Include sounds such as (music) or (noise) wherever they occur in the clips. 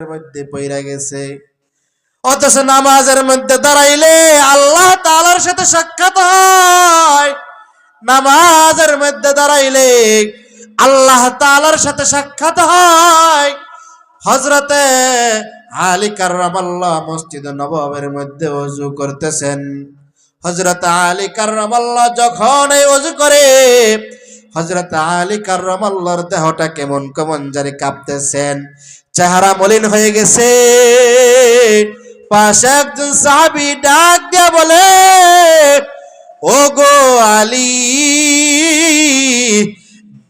মধ্যে পইরা গেছে। অথচ নামাজের মধ্যে দাঁড়াইলে আল্লাহ তাআলার সাথে সাক্ষাৎ হয়। নামাজের মধ্যে দাঁড়াইলে আল্লাহ তাআলার সাথে সাক্ষাৎ হয়। হজরতে আলী কার্রামাল্লাহ মসজিদ নবাবের মধ্যে অজু করতেছেন। হজরত আলী কার্রামাল্লাহ যখন এই অজু করে হজরত আলী কার্রামাল্লাহর দেহটা কেমন কেমন জারি কাঁপতেছেন। চেহারা মলিন হয়ে গেছে। পাশে একজন সাহাবি ডাক দিয়া বলে ও গো আলী,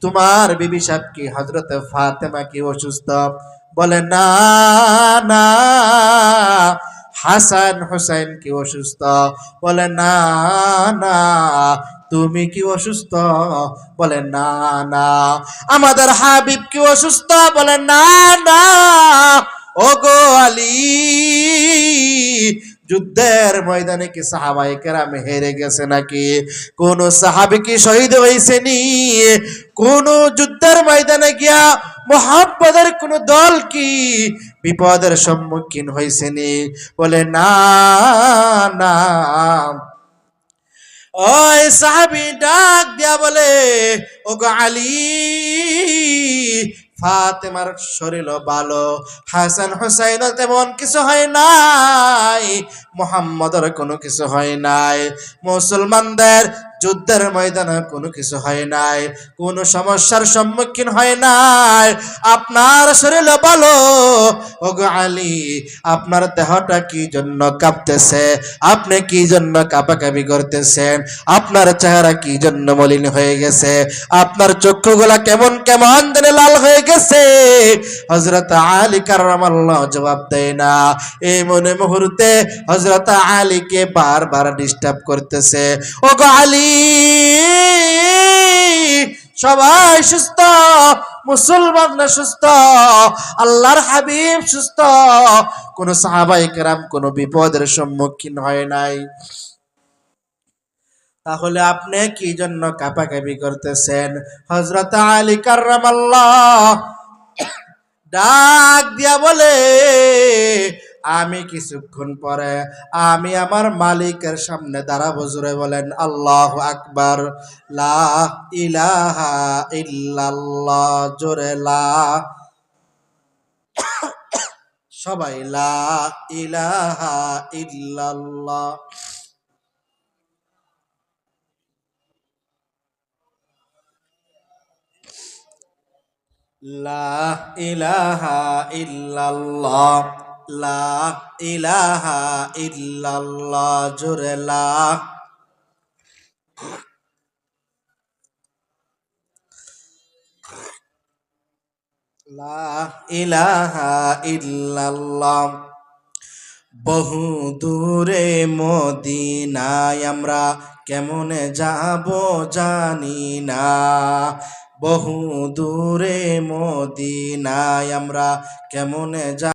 তোমার বিবি সাহেব কি হজরত ফাতেমা কি অসুস্থ? বলে, না না। হাসান হুসাইন কি অসুস্থ? বলে, না না, তুমি কি অসুস্থ? বলে, না না। আমাদের হাবিব কি অসুস্থ? বলে, না না। ও গো আলী, যুদ্ধের ময়দানে কি সাহাবাই কেরাম হেরে গেছে নাকি? কোন সাহাবি কি শহীদ হয়েছে নি? কোন যুদ্ধের ময়দানে গিয়া মোহাম্মদের কোন দল কি? বিপদের সম্মুখীন হয়েছে নি বলে, না না। ওই সাহাবি ডাক দিয়া বলে ও গালি ফাতেমার শরীর ভালো, হাসান হুসাইন তেমন কিছু হয় নাই, মোহাম্মদের কোনো কিছু হয় নাই, মুসলমানদের যুদ্ধের ময়দানে কোনো কিছু হয় নাই, কোনো সমস্যার সম্মুখীন হয় নাই, আপনার শরীর ভালো ও গো আলী, আপনার দেহটা কি জন্য কাঁপতেছে, আপনি কি জন্য কাঁপাকাপি করতেছেন, আপনার চেহারা কি জন্য মলিন হয়ে গেছে, আপনার চক্ষুগুলা কেমন কেমন জানে লাল হয়ে গেছে হজরত আলী কারামাল্লাহ জবাব দেয় না। এই মনে মুহূর্তে হজরত আলীকে বারবার ডিস্টার্ব করতেছে। ও গো আলী, সবাই সুস্থ, মুসলমান না সুস্থ? আল্লাহর হাবিব সুস্থ? কোন সাহাবাই কেরাম কোন বিপদের সম্মুখীন হয় নাই। তাহলে আপনি কি জন্য কাপাকাপি করতেছেন? হজরত আলী কার্রামাল্লাহ ডাক দিয়া বলে, আমি কিছুক্ষণ পরে আমি আমার মালিকের সামনে দাঁড়াবো। জোরে বলেন, আল্লাহ আকবার। লা ইলাহা ইল্লাল্লাহ। জোরে, লা (coughs) সবাই, লা ইলাহা ইল্লাল্লাহ। লা ইলাহা জোরে লা। বহু দূরে মদিনায় আমরা কেমনে যাব জানি না। বহু দূরে মদিনায় আমরা কেমনে যা